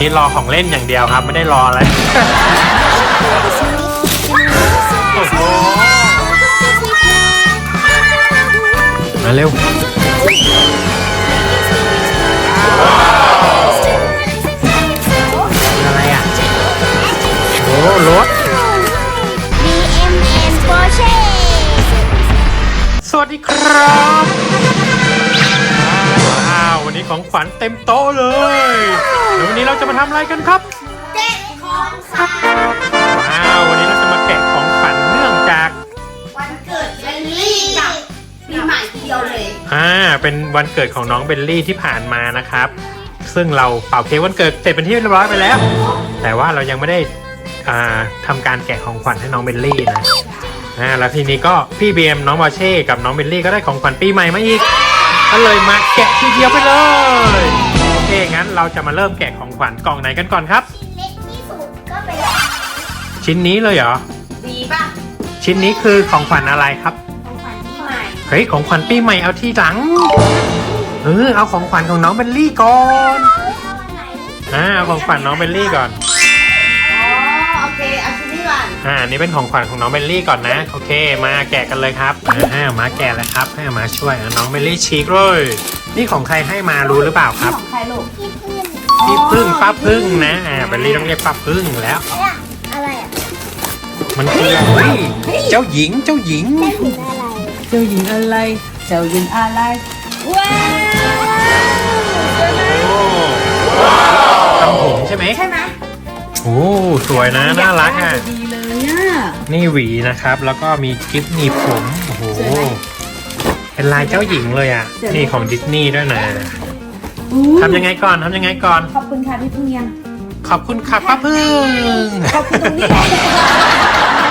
นี่รอของเล่นอย่างเดียวครับ ไม่ได้รออะไร โอ้โหมาเร็ว อะไรอะ โอ้รถ BMN Porsche สวัสดีครับว้าววันนี้ ของขวัญเต็มโต๊ะเลยแล้ววันนี้เราจะมาทำอะไรกันครับ เด็กของสัตว์ว้าววันนี้เราจะมาแกะของขวัญเนื่องจากวันเกิดเบลลี่กับปีใหม่เดียวเลย อ่าเป็นวันเกิดของน้องเบลลี่ที่ผ่านมานะครับ ซึ่งเราเป่าเค้กวันเกิดเสร็จเป็นที่เรียบร้อยไปแล้ว แต่ว่าเรายังไม่ได้อ่าทำการแกะของขวัญให้น้องเบลลี่นะอ่าแล้วทีนี้ก็พี่เบียมน้องบอเช่กับน้องเบลลี่ก็ได้ของขวัญปีใหม่มาอีก ก็เลยมาแกะทีเดียวไปเลย โอเค งั้นเราจะมาเริ่มแกะของขวัญกล่องไหนกันก่อนครับเล็กที่สุดก็เป็นชิ้นนี้เลยเหรอ ดีป่ะ ชิ้นนี้คือของขวัญอะไรครับ ของขวัญปีใหม่ เฮ้ย ของขวัญปีใหม่เอาที่หลัง เออ เอาของขวัญของน้องเบลลี่ก่อนเอาอันไหนอ่า เอาของขวัญน้องเบลลี่ก่อน ก่อนอ่าอันนี่เป็นของขวัญของน้องเบลลี่ก่อนนะ โอเค มาแกะกันเลยครับอ่ามาแกะเลยครับ ให้มาช่วยอะน้องเบลลี่ฉีกเลย นี่ของใครให้มารู้หรือเปล่าครับ ของใครลูกพี่พึ่งพี่พึ่งป้าพึ่งนะอ่าเบลลี่ต้องเรียกป้าพึ่งแล้ว อะไรอะมันคือเฮ้ยเจ้าหญิงเจ้าหญิงได้ถึงอะไร เจ้าหญิงอะไร เจ้าหญิงอะไรว้า สวยนะ น่ารักอะ ดีเลยอะ นี่หวีนะครับ แล้วก็มีกิฟต์หนีบผม โอ้โหสวยไหมเป็นลายเจ้าหญิงเลยอะสวยไหมนี่ของดิสนีย์ด้วยนะอู้ทำยังไงก่อนทำยังไงก่อน ขอบคุณค่ะพี่พึ่งยัง ขอบคุณค่ะป้าพึ่ง ขอบคุณตรงนี้แหละ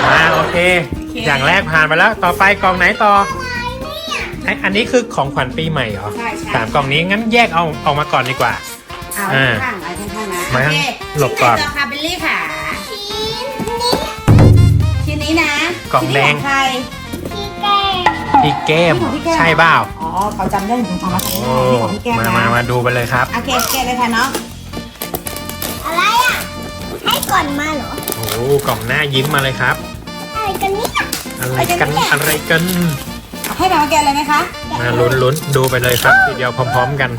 มาโอเคโอเค อย่างแรกผ่านไปแล้ว ต่อไปกล่องไหนต่อไออันนี้คือของขวัญปีใหม่เหรอใช่ใช่สามกล่องนี้งั้นแยกเอาออกมาก่อนดีกว่าเอาอ่าข้างๆเอาข้างๆนะมาโอเคหลบก่อนชิ้ไหต่อค่ะเบลลี่ค่ะ ล่องแดงชิ้นนี้ขใครพี่แก้มพี่เกมนี่ของพี่แก้มใช่เปล่าอ๋อเขาจำได้ถึงของมาทำโอ้นี่ของพี่แก้มมานะมามาดูไปเลยครับ โอเคแกะเลยค่ะเนาะอะไรอะ ให้ก่อนมาเหรอ โอ้กล่องหน้ายิ้มมาเลยครับ อะไรกันเนี่ยอะไรกันอะไรกันให้เรามาแกะเลยไหมคะมาลุ้นลุ้นดูไปเลยครับทีเดียวพร้อม ๆ กัน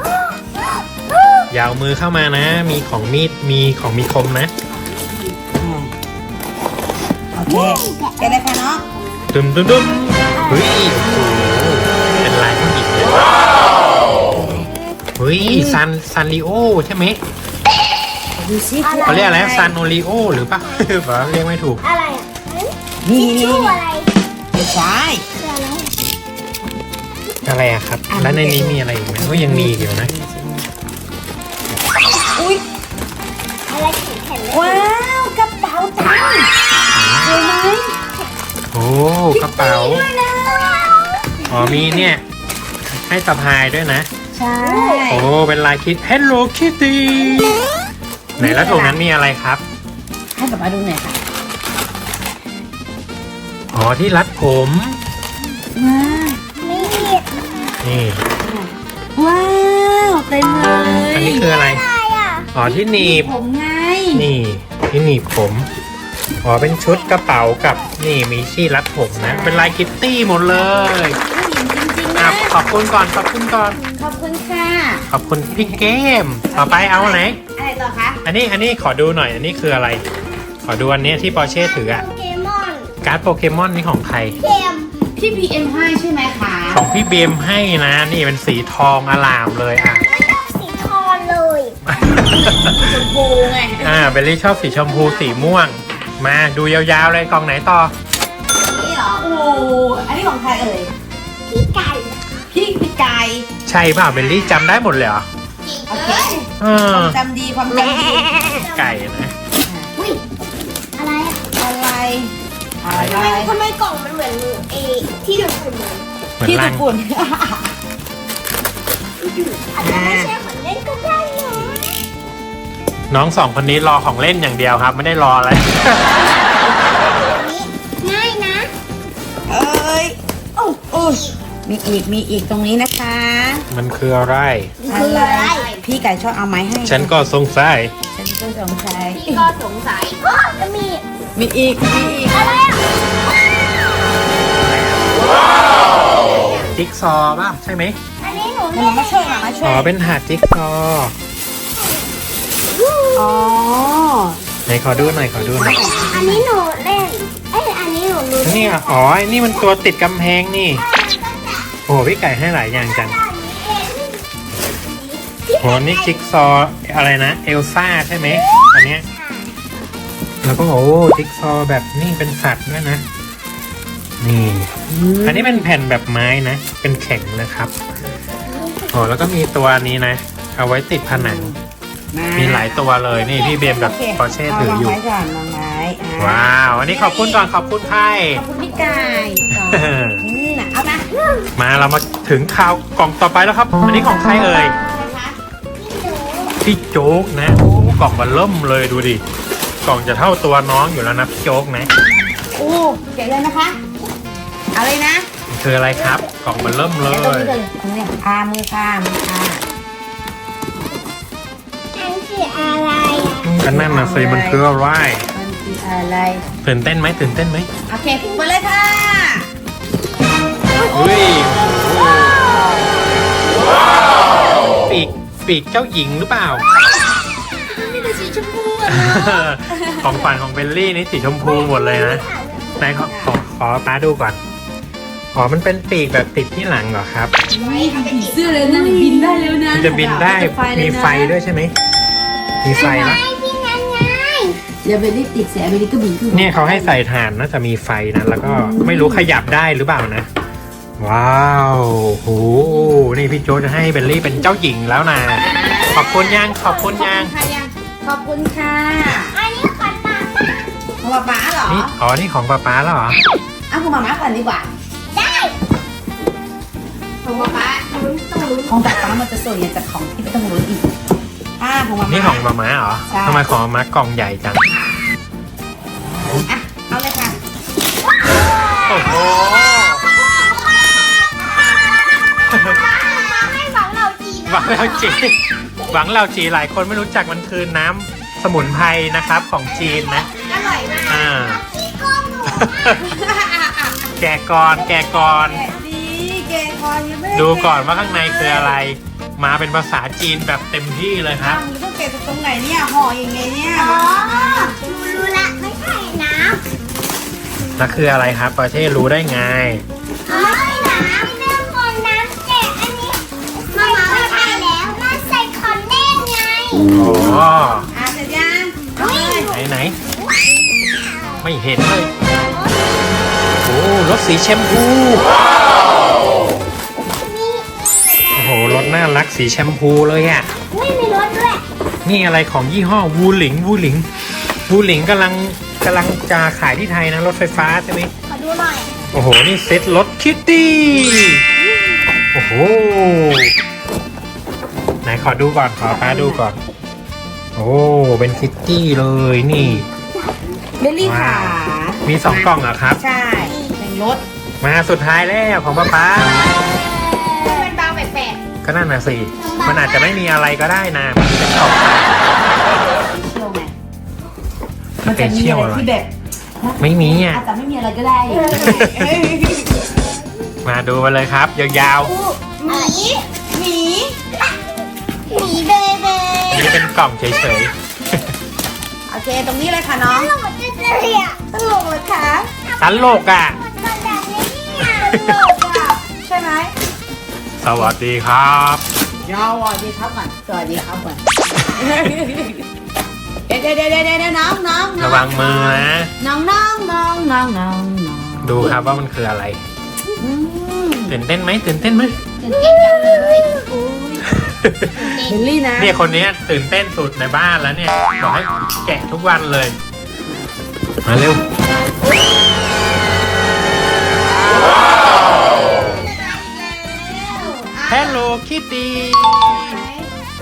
อยาวมือเข้ามานะ มีของมีดมีของมีคมนะโอ เคแกะเลยค่ะเนาะดุมดุมดุมเฮ้ยโอ้โหเป็นลายผู้หญิงเลยเฮ้ยซันซันริโอใช่ไหมดูสิเขาเรียกอะไรซันโอริโอหรือเปล่าผมเรียกไม่ถูกอะไรอะนี่ทิชนี่ชู่นี่อะไรไม่ใช่คืออะไรอะไรอะครับ แล้วในนี้มีอะไรอีกไหมก็ยังมีอีกอยู่นะอุ้ยอะไรแข็งๆเลยว้า สวยไหมโอ้กระเป๋าอ๋อมีเนี่ย ให้สะพายด้วยนะ ใช่โอ้เป็นลายคิด Hello Kitty ไหนแล้วตรงนั้นมีอะไรครับ ให้กลับมาดูหน่อยค่ะอ๋อที่รัดผม ว้าวมีดนี่ว้าวเต็มเลยอันนี้คืออะไร อะไรอะอ๋อที่หนีบผมไงนี่ที่หนีบผม อ๋อเป็นชุดกระเป๋ากับนี่มีที่รัดผมนะ เป็นลายคิตตี้หมดเลยผู้หญิงจริงๆอะนะ ขอบคุณก่อนขอบคุณก่อน ขอบคุณค่ะ ขอบคุณพี่เกม ต่อไปเอาไหน อะไรต่อคะอันนี้อันนี้ขอดูหน่อย อันนี้คืออะไร ขอดูอันเนี้ยที่ปอร์เช่ถืออะโปเกมอนการ์ดโปเกมอนนี่ของใคร เกมพี่ PM ให้ใช่ไหมคะของพี่เบมให้นะ นี่เป็นสีทองอลามเลยอะสีทองเลย ชมพูไง อ่าเบลลี่ชอบสีชมพูสีม่วง มาดูยาวๆเลยกล่องไหนต่อ นี่เหรอโอ้อันนี้ของใครเอ่ย พี่ไก่พี่พี่ไก่ใช่เปล่าเบลลี่จำได้หมดเลยเหรอโอเคเออจำดีความจำดี ไก่นะอุ้ยอะไรอะอะไร อะไรทำไมทำไมกล่องมันเหมือนมือเอที่ดูดฝุ่นเลยเหมือนที่ลัตุงกุ่นอาจจะไม่ใช่ของเล่นก็ได้ นะน้องสองคนนี้รอของเล่นอย่างเดียวครับ ไม่ได้รออะไร ง่ายนะ เอ้ยโอ้โอ้ยมีอีกมีอีกตรงนี้นะคะ มันคืออะไร อะไร พี่ไก่ชอบเอาไม้ให้ฉันก็สงสัยฉันก็สงสัยพี่ก็สงสัยก็จะมีมีอีกมีอีกอะไรอะจิ๊กซอว์ป่ะใช่ไหมอันนี้หนูมันมาช่วยมามาช่อ๋วอยเป็นถาดจิ๊กซอว์ อ๋อ ไหนขอดูหน่อยขอดูหน่อยอันนี้หนูเล่น เอ้ยอันนี้หนูรู้นี่อะอ๋อไอ้นี่มันตัวติดกำแพงนี่ โอ้โหพี่ไก่ให้หลายอย่างจังโหนี่จิ๊กซอว์อะไรนะ เอลซ่าใช่ไหมอันเนี้ยแล้วก็โอ้จิ๊กซอว์แบบนี่เป็นสัตว์ด้วยนะ นี่ อันนี้เป็นแผ่นแบบไม้นะ เป็นแข็งนะครับโอ้แล้วก็มีตัวนี้นะ เอาไว้ติดผนัง มีหลายตัวเลยนี่พี่เบมกับโคปอร์เช่ถืออยู่วางไว้ก่อนวางไว้อะว้าวอันนี้ขอบคุณก่อนขอบคุณไพ่ ขอบคุณพี่ไก่ก่อนอืมน่ะเอามามาเรามาถึงข่าวกล่องต่อไปแล้วครับอันนี้ของใครเอ่ยพี่โจ๊กนะโอ้กล่องมันเริ่มเลยดูดิกล่องจะเท่าตัวน้องอยู่แล้วนะพี่โจ๊กนะโอ้เก็บเลยนะคะ เอาเลยนะคืออะไรครับ กล่องมันเริ่มเลเดี๋ยวตรงย นี้เลยตรงนี้พามือพามือพาอัน คืออะไรอะก็นั่นนะสิมันคืออะไร มันคืออะไรตื่นเต้นไหมตื่นเต้นไหมโอเคไปเลยค่ะเฮ้ยปีกปีกเจ้าหญิงหรือเปล่า นี่เป็นสีชมพูอะของฝันของเบลลี่นี่สีชมพูหมดเลยนะไหนขอขอขอป้าดูก่อนอ๋อมันเป็นปีกแบบติดที่หลังเหรอครับเสื้อเลยนะบินได้แล้วนะมันจะบินได้มีไฟด้วยใช่ไหม มีไฟนะไอ้ที่นั่นไงเดี๋ยวเบลลี่ติดเสียเบลลี่ก็บินขึ้นเนี่ยเขาให้ใส่ถ่านน่าจะมีไฟนะ แล้วก็ไม่รู้ขยับได้หรือเปล่านะ ว้าวโหนี่พี่โจจะให้เบลลี่เป็นเจ้าหญิงแล้วนะขอบคุณยังขอบคุณยังขอบคุณค่ะยังขอบคุณค่ะอันนี้ขวัญตาของป๊าป๊าเหรอนี่อ๋อนี่ของป๊าป๊าแล้วเหรอเอาของป๊าป๊าก่อนดีกว่าได้ของป๊าป๊าลุ้นต้องลุ้นของป๊าป๊ามันจะสวยอย่างจากของที่ไม่ต้องรู้นอีก อ่าของป๊าป๊านี่ของป๊าม้าเหรอใช่ ทำไมของป๊าม้ากล่องใหญ่จัง อะ เอาเลยค่ะโอ้โหให้หวังเราจีนหวังเราจีหวังเราจีหลายคนไม่รู้จักมันคือน้ำสมุนไพรนะครับของจีนนะ อร่อยมากอ่า พี่ก้องหนูแกะก่อนแกะก่อน แกะดีแกะก่อนยังไม่ได้ดูก่อนว่าข้างในคืออะไร มาเป็นภาษาจีนแบบเต็มที่เลยคอ้ารัวบมันต้องแกะจากตรงไหนเนี่ยห่อยังไงเนี่ยอ๋อหนูรู้ละไม่ใช่น้แล้วคืออะไรครับประเทศรู้ได้ไงำอ๋อน้ำเรื่องของน้ำแกะอันนี้มามาไม่ใช่แล้วน่าใส่คอนเน่ไงอ๋อ อะเสร็จยังเอาเลยไหนไหนไม่เห็นเลย โอ้รถสีแชมพูโน่ารักสีแชมพูเลยอะ่ะไม่มีรถด้วยนี่อะไรของยี่ห้อวูหลิงวูหลิงวูหลิงกำลังกำลังจะขายที่ไทยนะรถไฟฟ้าใช่ไหมขอดูหน่อยโอ้โห นี่เซ็ตรถคิตตี้โอ้โหไหนขอดูก่อนขอป้าดูก่อน โอ้เป็นคิตตี้เลยนี่เบลลี่ค่ะ มีสองกล่องเหรอะครับ ใช่หนึ่งรถมาสุดท้ายแล้วของป้าป้า กก็นั่นนะสิ มันอาจจะไม่มีอะไรก็ได้นะมันเป็นกล่องๆเชี่ยวไงมันจะมีอะไรที่แบบไม่มีอะอาจจะไม่มีอะไรก็ได้มาดูมาเลยครับ ยาวหมีหมีหมีเบเบ้ๆอันนี้เป็นกล่องเฉยโอเค ตรงนี้เลยค่ะน้องตลกจะเรียตลกเลยค่ะๆตลกอะมันก็แบบนี้ตลกอะใช่ไหม สวัสดีครับ ยาวสวัสดีครับก่อนสวัสดีครับก่อนเดี๋ยวเดี๋ยวเดี๋ยวเดี๋ยวน้องน้องน้องระวังมือนะ น้องน้องน้องน้องน้องน้องดูครับว่ามันคืออะไร อืมตื่นเต้นไหมตื่นเต้นไหม ตื่นเต้นจังเลยโอ้ยเบลลี่นะเนี่ยคนนี้ตื่นเต้นสุดในบ้านแล้วเนี่ยบอกให้แกะทุกวันเลย มาเร็ว Hello Kitty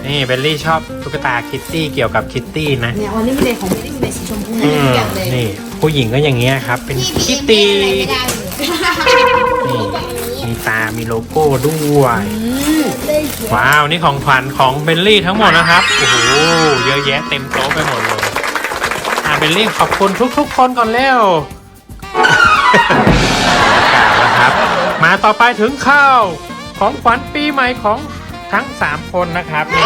นี่เบลลี่ชอบตุ๊กตาคิตตี้เกี่ยวกับคิตตี้นะเนี่ยวันนี้มีเลยของเบลลี่มีเลยสีชมพูอืทุมกอย่างเลยนี่ผู้หญิงก็อย่างเงี้ยครับ เป็นคิตตี้ไม่ได้เลยนี่มีตา มีโลโก้ด้วยอืมเลยสว้าวนี่ของขวัญของเบลลี่ทั้งหมดนะครับโอ้โหเยอะแยะเต็มโต๊ะไปหมดเลยอ่าเบลลี่ขอบคุณทุกๆคนก่อนเร็วกาศนะครับ มาต่อไปถึงข้าว ของขวัญปีใหม่ของทั้ง 3 คนนะครับนี่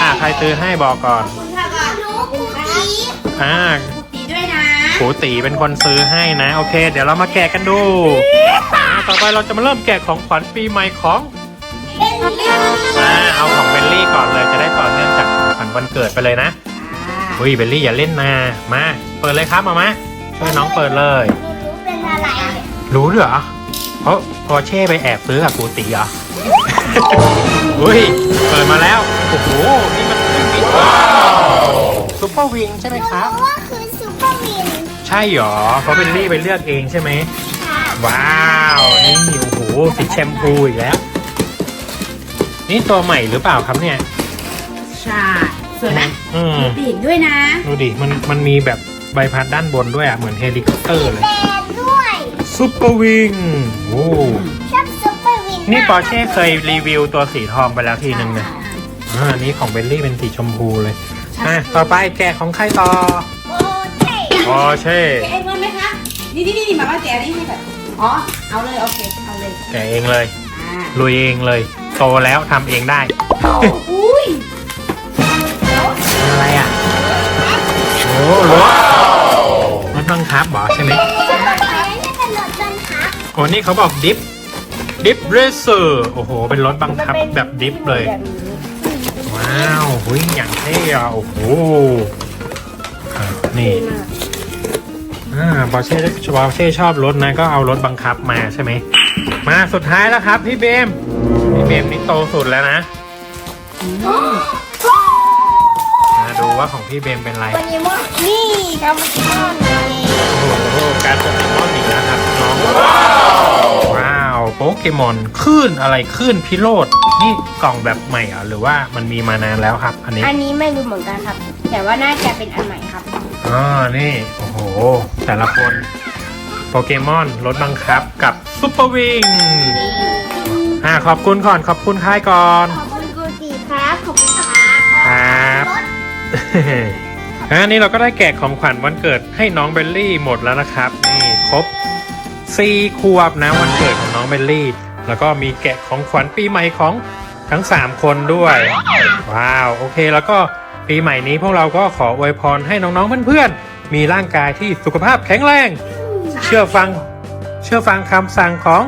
อ่าใครซื้อให้บอกก่อนคุณค่ะก่อนหนูกูอีอ่าดีด้วยนะปูตีเป็นคนซื้อให้นะ โอเค เดี๋ยวเรามาแกะกันดูอ่าต่อไปเราจะมาเริ่มแกะของขวัญปีใหม่ของเป็นลิงอ่าเอาของเบลลี่ก่อนเลยจะได้ต่อเนื่องจากของขวัญวันเกิดไปเลยนะอุ้ยเบลลี่อย่าเล่นนะมา เปิดเลยครับมามาช่วยน้องเปิดเลยหนูรู้เป็นอะไร รู้ด้วยเหรอ เพราะพอเช่ไปแอบซื้อกับปูตีเหรออุ้ย เปิดมาแล้ว โอ้โห นี่มันเครื่องบินซุปเปอร์วิงใช่ไหมครับรู้ว่าคือซูเปอร์วินใช่เหรอเพราะเบลลี่ไปเลือกเองใช่ไหมค่ะว้าว นี่โอ้โหสีแชมพูอีกแล้ว นี่ตัวใหม่หรือเปล่าครับเนี่ย ใช่สวยไหมอืมมีปีกด้วยนะ ดูดิ มัน มันมีแบบใบพัดด้านบนด้วยอะ เหมือนเฮลิคอปเตอร์เลยแดงด้วย ซุปเปอร์วิงโอ้ชอบซูเปอร์วินนี่มากปอร์เช่เคยรีวิวตัวสีทองไปแล้วทีหนึ่งเนี่ยอ่าอันนี้ของเบลลี่เป็นสีชมพูเลยอะต่อไปแกะของใครต่อโอเคปอร์เช่แกะเองเลยไหมคะนี่นี่นี่มาว่าแกะนี่ให้แบบอ๋อเอาเลยโอเคเอาเลยแกะเองเลยอ่าลุยเองเลย โตแล้วทำเองได้อุ้ยอะไรอะโอ้รถรถบังคับเหรอใช่ไหม โอ้นี่เขาบอกดิฟดิฟเรเซอร์โอ้โห เป็นรถบังคับแบบดิฟเลย ว้าวหุยอย่างเท่อะโอ้โหอะนี่อ่าบอเช่บอเช่ชอบรถนะ ก็เอารถบังคับมาใช่ไหม มาสุดท้ายแล้วครับพี่เบม พี่เบมนี่โตสุดแล้วนะมาดู ว่าของพี่เบมเป็นไรวันนี้มอนนี่ครับวันนี้มอนนี่โอ้โหการโปเกมอนอีกแล้วครับน้องว้าวโปเกมอนคลื่นอะไรคลื่นพิโรธนี่กล่องแบบใหม่เหรอหรือว่ามันมีมานานแล้วครับ อันนี้อันนี้ไม่รู้เหมือนกันครับ แต่ว่าน่าจะเป็นอันใหม่ครับอ๋อนี่โอ้โห แต่ละคนโปเกมอนรถบังคับกับซุปเปอร์วิงอ่าขอบคุณก่อนขอบคุณค่ายก่อน อันนี้เราก็ได้แกะของขวัญวันเกิดให้น้องเบลลี่หมดแล้วนะครับนี่ครบสี่ขวบนะวันเกิดของน้องเบลลี่ แล้วก็มีแกะของขวัญปีใหม่ของทั้ง 3 คนด้วย ว้าวโอเค แล้วก็ปีใหม่นี้พวกเราก็ขออวยพรให้น้องๆเพื่อนๆมีร่างกายที่สุขภาพแข็งแรง เชื่อฟังเชื่อฟังคำสั่งของ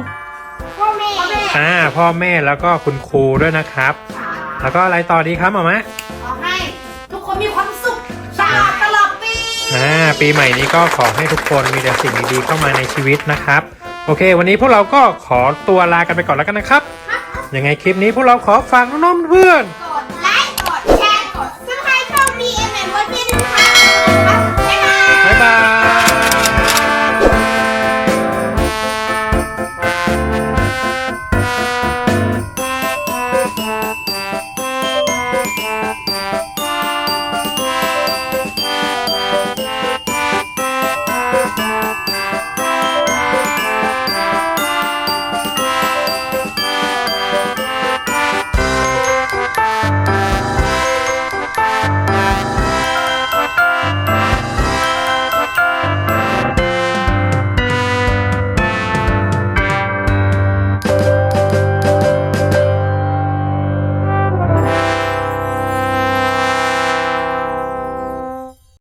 พ่อแม่อ่าพ่อแม่แล้วก็คุณครูด้วยนะครับ แล้วก็อะไรต่อดีครับหมามะ อ่าปีใหม่นี้ก็ขอให้ทุกคนมีแต่สิ่งดีๆเข้ามาในชีวิตนะครับ โอเค วันนี้พวกเราก็ขอตัวลากันไปก่อนแล้วกันนะครับยังไงคลิปนี้พวกเราขอฝากน้องๆเพื่อน กดไลค์ กดแชร์ กดซับสไครต์ช่อง BMM ไว้ด้วยนะครับ